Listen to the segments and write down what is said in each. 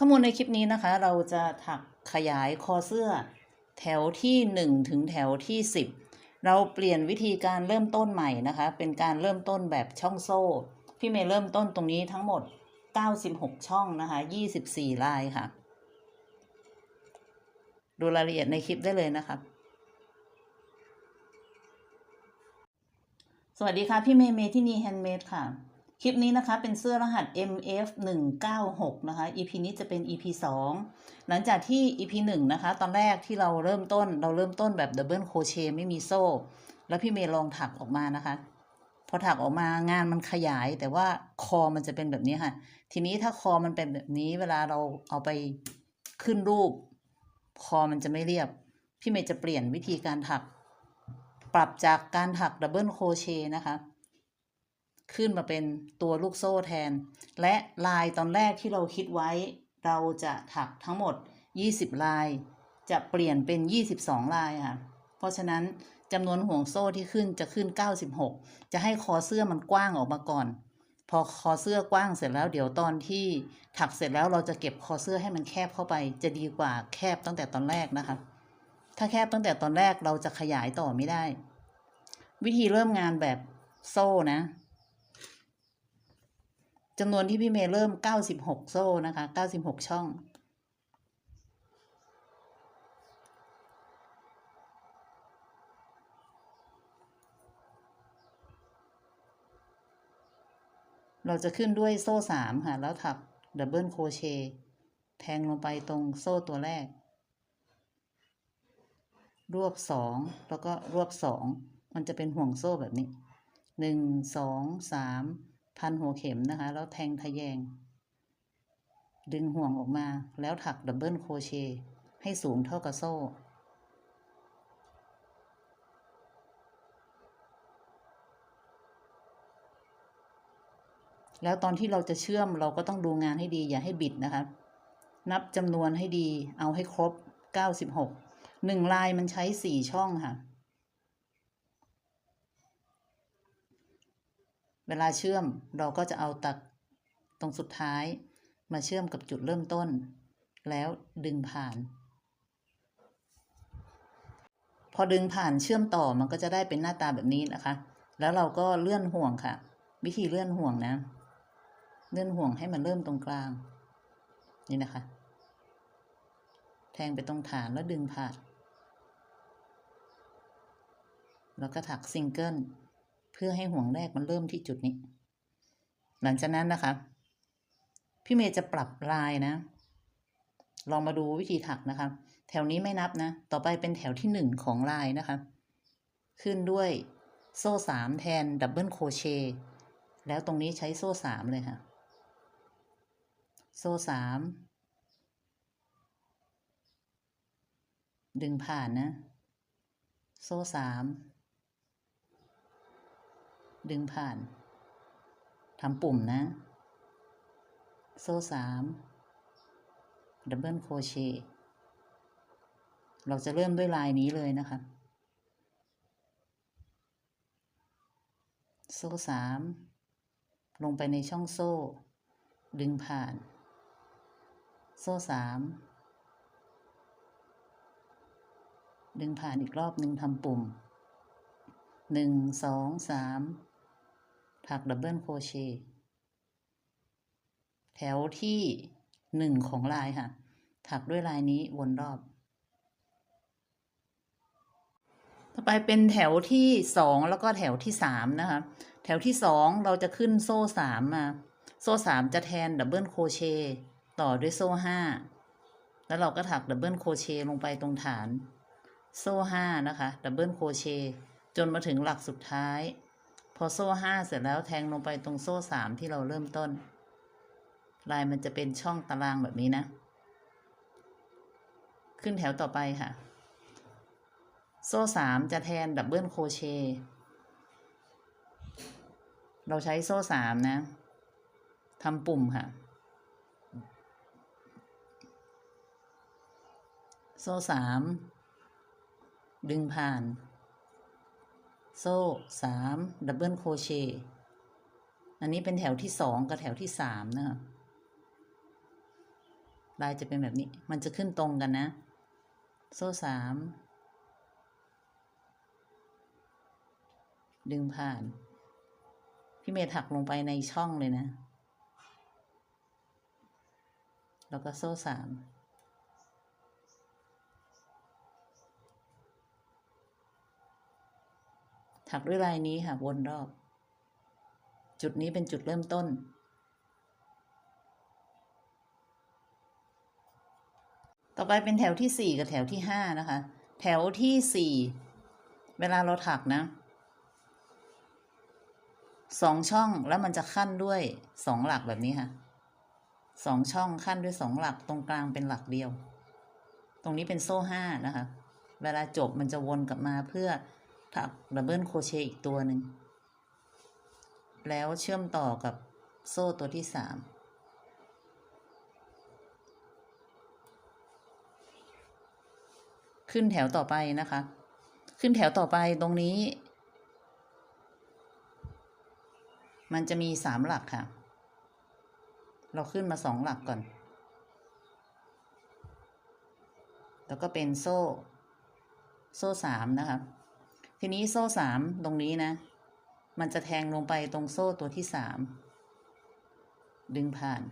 ข้อมูลในคลิปนี้นะคะ เราจะถักขยายคอเสื้อ แถวที่ 1 ถึงแถวที่ 10 เราเปลี่ยนวิธีการเริ่มต้นใหม่นะคะ เป็นการเริ่มต้นแบบช่องโซ่ พี่เมย์เริ่มต้นตรงนี้ทั้งหมด 96 ช่องนะคะ 24 ลายค่ะ ดูรายละเอียดในคลิปได้เลยนะครับสวัสดีค่ะ พี่เมย์เมที่นี่แฮนด์เมดค่ะ คลิปนี้นะคะเป็นเสื้อรหัส MF 1 9 6 นะคะ EP นี้จะเป็น EP 2 หลังจากที่ EP 1 นะคะ ตอนแรกที่เราเริ่มต้นเราเริ่มต้นแบบดับเบิลโคเชไม่มีโซ่ แล้วพี่เมย์ลองถักออกมานะคะ พอถักออกมางานมันขยาย แต่ว่าคอมันจะเป็นแบบนี้ค่ะ ทีนี้ถ้าคอมันเป็นแบบนี้เวลาเราเอาไปขึ้นรูป คอมันจะไม่เรียบ พี่เมย์จะเปลี่ยนวิธีการถัก ปรับจากการถักดับเบิลโคเชนะคะ ขึ้นมาเป็นตัวลูกโซ่แทน และลายตอนแรกที่เราคิดไว้ เราจะถักทั้งหมด 20 ลาย จะเปลี่ยนเป็น 22 ลายค่ะ เพราะฉะนั้นจำนวนห่วงโซ่ที่ขึ้นจะขึ้น 96 จะให้คอเสื้อมันกว้างออกมาก่อน พอคอเสื้อกว้างเสร็จแล้วเดี๋ยวตอนที่ถักเสร็จแล้วเราจะเก็บคอเสื้อให้มันแคบเข้าไป จะดีกว่าแคบตั้งแต่ตอนแรกนะคะ ถ้าแคบตั้งแต่ตอนแรกเราจะขยายต่อไม่ได้ วิธีเริ่มงานแบบโซ่นะ จำนวนที่พี่เมย์เริ่ม 96 โซ่นะคะ 96 ช่อง เราจะขึ้นด้วยโซ่ 3 ค่ะ แล้วถักดับเบิลโคเชต์แทงลงไปตรงโซ่ตัวแรก รวบ 2 แล้วก็รวบ 2 มันจะเป็นห่วงโซ่แบบนี้ 1 2 3 พันหัวเข็มนะคะ แล้วแทงทะแยง ดึงห่วงออกมาแล้วถักดับเบิลโครเชต์ให้สูงเท่ากับโซ่ แล้วตอนที่เราจะเชื่อมเราก็ต้องดูงานให้ดี อย่าให้บิดนะคะ นับจำนวนให้ดี เอาให้ครบ 96หนึ่งลายมันใช้สี่ช่องค่ะ เวลาเชื่อมเราก็จะเอาตัดตรงสุดท้าย มาเชื่อมกับจุดเริ่มต้น แล้วดึงผ่าน พอดึงผ่านเชื่อมต่อมันก็จะได้เป็นหน้าตาแบบนี้นะคะ แล้วเราก็เลื่อนห่วงค่ะ วิธีเลื่อนห่วงนะ เลื่อนห่วงให้มันเริ่มตรงกลาง นี่นะคะ แทงไปตรงฐานแล้วดึงผ่าน แล้วก็ถักซิงเกิล พื่อให้ห่วงแรกมันเริ่มที่จุดนี้ หลังจากนั้นนะคะ พี่เมย์จะปรับลายนะ ลองมาดูวิธีถักนะคะ แถวนี้ไม่นับนะ ต่อไปเป็นแถวที่หนึ่งของลายนะคะ ขึ้นด้วยโซ่สามแทนดับเบิลโคเชต์แล้วตรงนี้ใช้โซ่สามเลยค่ะ โซ่สามดึงผ่านนะ โซ่สาม ดึงผ่านทำปุ่มนะ โซ่สามดับเบิลโคเชต์เราจะเริ่มด้วยลายนี้เลยนะคะ โซ่สามลงไปในช่องโซ่ ดึงผ่าน โซ่สามดึงผ่านอีกรอบหนึ่งทำปุ่มหนึ่งสองสาม ถักดับเบิลโครเชต์แถวที่หนึ่งของลายค่ะ ถักด้วยลายนี้วนรอบ ต่อไปเป็นแถวที่สองแล้วก็แถวที่สามนะคะ แถวที่สองเราจะขึ้นโซ่สามมา โซ่สามจะแทนดับเบิลโครเชต์ต่อด้วยโซ่ห้าแล้วเราก็ถักดับเบิลโครเชต์ลงไปตรงฐาน โซ่ห้านะคะ ดับเบิลโครเชต์จนมาถึงหลักสุดท้าย พอโซ่ห้าเสร็จแล้วแทงลงไปตรงโซ่สามที่เราเริ่มต้น ลายมันจะเป็นช่องตารางแบบนี้นะ ขึ้นแถวต่อไปค่ะ โซ่สามจะแทนดับเบิลโครเชต์เราใช้โซ่สามนะทำปุ่มค่ะ โซ่สามดึงผ่าน โซ่สามดับเบิลโครเชต์อันนี้เป็นแถวที่สองกับแถวที่สามนะคะลายจะเป็นแบบนี้ มันจะขึ้นตรงกันนะ โซ่สามดึงผ่าน พี่เมย์ถักลงไปในช่องเลยนะ แล้วก็โซ่สาม ถักด้วยลายนี้ค่ะวนรอบ จุดนี้เป็นจุดเริ่มต้น ต่อไปเป็นแถวที่สี่กับแถวที่ห้านะคะ แถวที่สี่เวลาเราถักนะสองช่องแล้วมันจะขั้นด้วยสองหลักแบบนี้ค่ะสองช่องขั้นด้วยสองหลักตรงกลางเป็นหลักเดียว ตรงนี้เป็นโซ่ห้านะคะ เวลาจบมันจะวนกลับมาเพื่อ ถักดับเบิลโคเชต์อีกตัวหนึ่ง แล้วเชื่อมต่อกับโซ่ตัวที่สามขึ้นแถวต่อไปนะคะ ขึ้นแถวต่อไปตรงนี้ มันจะมีสามหลักค่ะ เราขึ้นมาสองหลักก่อน แล้วก็เป็นโซ่ โซ่สามนะคะ ทีนี้โซ่สามตรงนี้นะ มันจะแทงลงไปตรงโซ่ตัวที่สามดึงผ่าน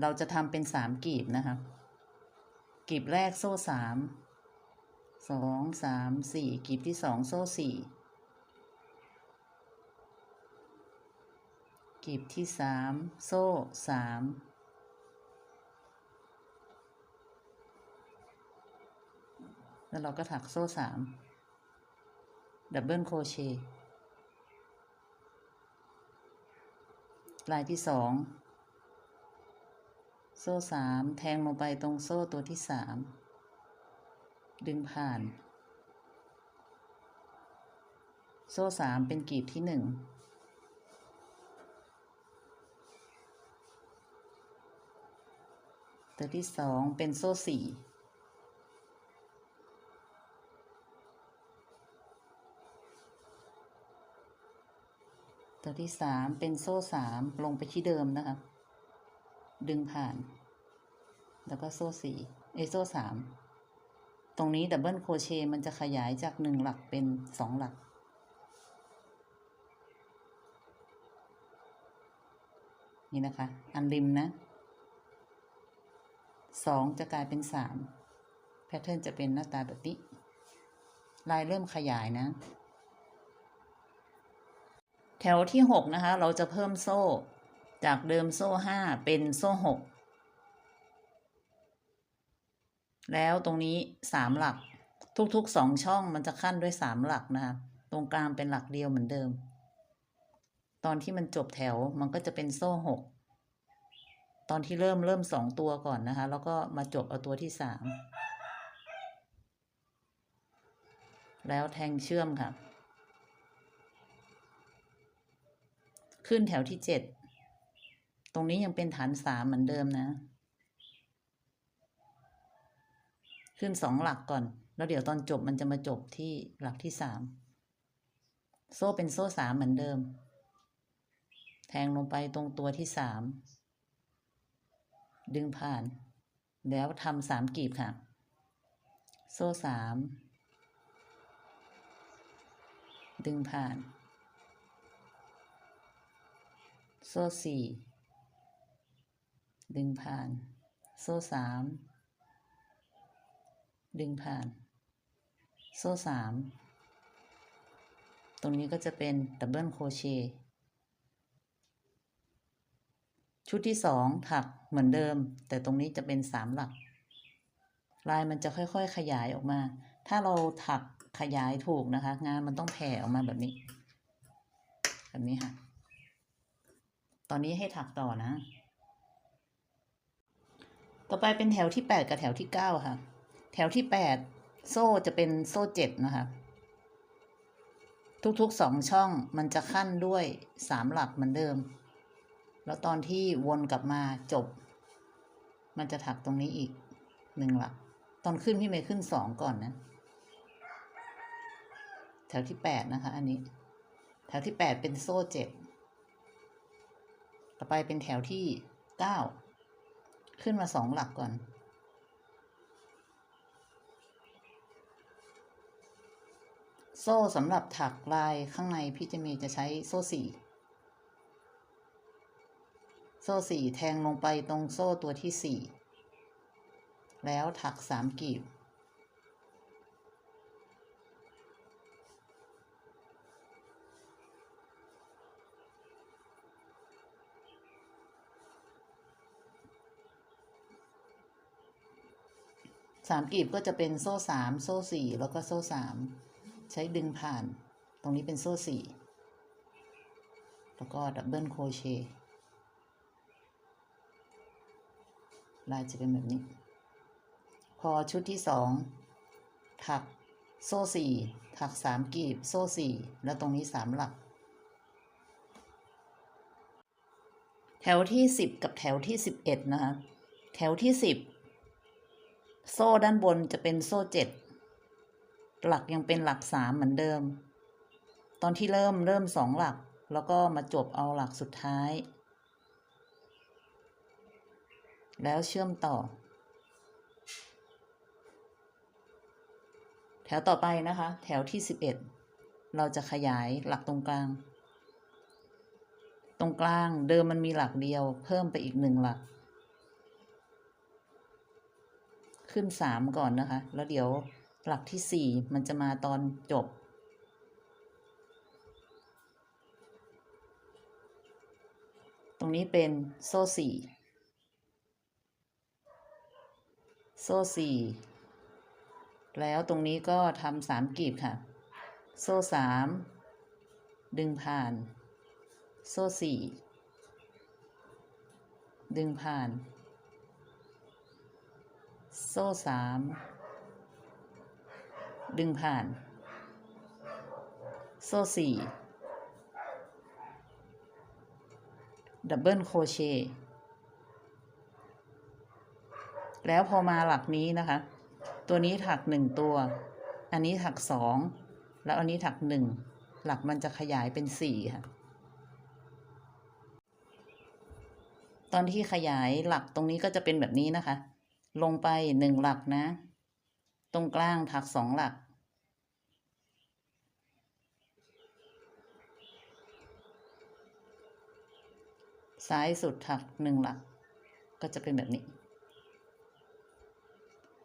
เราจะทำเป็นสามกีบนะคะกีบแรกโซ่สามสองสามสี่กีบที่สองโซ่สี่กีบที่สามโซ่สาม แล้วเราก็ถักโซ่สามดับเบิลโครเชต์ลายที่สองโซ่สามแทงลงไปตรงโซ่ตัวที่สามดึงผ่าน โซ่สามเป็นกลีบที่หนึ่งตัวที่สองเป็นโซ่สี่ ตัวที่สามเป็นโซ่สามลงไปที่เดิมนะคะ ดึงผ่าน แล้วก็โซ่สี่เอโซ่สามตรงนี้ดับเบิลโครเชต์มันจะขยายจากหนึ่งหลักเป็นสองหลัก นี่นะคะ อันริมนะสองจะกลายเป็นสามแพทเทิร์นจะเป็นหน้าตาแบบนี้ ลายเริ่มขยายนะ แถวที่หกนะคะ เราจะเพิ่มโซ่ จากเดิมโซ่ห้าเป็นโซ่หกแล้วตรงนี้สามหลัก ทุกๆสองช่องมันจะขั้นด้วยสามหลักนะคะ ตรงกลางเป็นหลักเดียวเหมือนเดิม ตอนที่มันจบแถวมันก็จะเป็นโซ่หกตอนที่เริ่มเริ่มสองตัวก่อนนะคะ แล้วก็มาจบเอาตัวที่สามแล้วแทงเชื่อมค่ะ ขึ้นแถวที่เจ็ด ตรงนี้ยังเป็นฐานสามเหมือนเดิมนะ ขึ้นสองหลักก่อน แล้วเดี๋ยวตอนจบมันจะมาจบที่หลักที่สาม โซ่เป็นโซ่สามเหมือนเดิม แทงลงไปตรงตัวที่สาม ดึงผ่าน แล้วทำสามกีบค่ะ โซ่สาม ดึงผ่าน โซ่สี่ดึงผ่าน โซ่สามดึงผ่าน โซ่สามตรงนี้ก็จะเป็นดับเบิลโครเชต์ชุดที่สองถักเหมือนเดิม แต่ตรงนี้จะเป็นสามหลัก ลายมันจะค่อยๆขยายออกมา ถ้าเราถักขยายถูกนะคะ งานมันต้องแผ่ออกมาแบบนี้ แบบนี้ค่ะ ตอนนี้ให้ถักต่อนะ ต่อไปเป็นแถวที่แปดกับแถวที่เก้าค่ะ แถวที่แปดโซ่จะเป็นโซ่เจ็ดนะคะ ทุกๆสองช่องมันจะขั้นด้วยสามหลักเหมือนเดิม แล้วตอนที่วนกลับมาจบ มันจะถักตรงนี้อีกหนึ่งหลัก ตอนขึ้นพี่เมย์ขึ้นสองก่อนนะ แถวที่แปดนะคะ อันนี้ แถวที่แปดเป็นโซ่เจ็ด ต่อไปเป็นแถวที่เก้าขึ้นมาสองหลักก่อน โซ่สำหรับถักลายข้างในพี่เจเมย์จะใช้โซ่สี่โซ่สี่แทงลงไปตรงโซ่ตัวที่สี่แล้วถักสามกีบ สามกีบก็จะเป็นโซ่สามโซ่สี่แล้วก็โซ่สามใช้ดึงผ่าน ตรงนี้เป็นโซ่สี่แล้วก็ดับเบิลโคเชลายจะเป็นแบบนี้ พอชุดที่สองถักโซ่สี่ถักสามกีบ โซ่สี่แล้วตรงนี้สามหลัก แถวที่สิบกับแถวที่สิบเอ็ดนะคะแถวที่สิบ โซ่ด้านบนจะเป็นโซ่เจ็ดหลักยังเป็นหลักสามเหมือนเดิม ตอนที่เริ่มเริ่มสองหลัก แล้วก็มาจบเอาหลักสุดท้าย แล้วเชื่อมต่อ แถวต่อไปนะคะ แถวที่สิบเอ็ดเราจะขยายหลักตรงกลาง ตรงกลางเดิมมันมีหลักเดียว เพิ่มไปอีกหนึ่งหลัก ขึ้นสามก่อนนะคะ แล้วเดี๋ยวหลักที่สี่มันจะมาตอนจบ ตรงนี้เป็นโซ่สี่โซ่สี่แล้วตรงนี้ก็ทำสามกีบค่ะ โซ่สามดึงผ่าน โซ่สี่ดึงผ่าน โซ่สามดึงผ่าน โซ่สี่ดับเบิลโครเชต์แล้วพอมาหลักนี้นะคะ ตัวนี้ถักหนึ่งตัว อันนี้ถักสองแล้วอันนี้ถักหนึ่งหลักมันจะขยายเป็นสี่ค่ะ ตอนที่ขยายหลักตรงนี้ก็จะเป็นแบบนี้นะคะ ลงไปหนึ่งหลักนะ ตรงกลางถักสองหลัก ซ้ายสุดถักหนึ่งหลัก ก็จะเป็นแบบนี้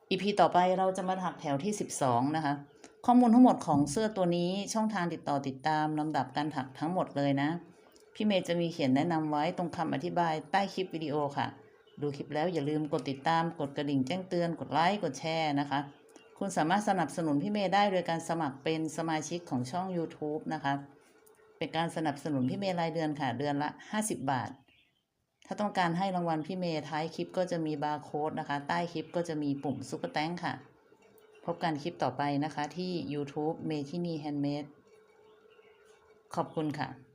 อีพีต่อไปเราจะมาถักแถวที่12นะคะ ข้อมูลทั้งหมดของเสื้อตัวนี้ช่องทางติดต่อติดตามลำดับการถักทั้งหมดเลยนะ พี่เมย์จะมีเขียนแนะนำไว้ตรงคำอธิบายใต้คลิปวิดีโอค่ะ ดูคลิปแล้วอย่าลืมกดติดตามกดกระดิ่งแจ้งเตือนกดไลค์กดแชร์นะคะ คุณสามารถสนับสนุนพี่เมย์ได้โดยการสมัครเป็นสมาชิกของช่อง YouTube นะคะ เป็นการสนับสนุนพี่เมย์รายเดือนค่ะเดือนละ 50 บาท ถ้าต้องการให้รางวัลพี่เมย์ท้ายคลิปก็จะมีบาร์โค้ดนะคะ ใต้คลิปก็จะมีปุ่มซุปเปอร์แตงค่ะ พบกันคลิปต่อไปนะคะที่ YouTube เมทินีแฮนด์เมดขอบคุณค่ะ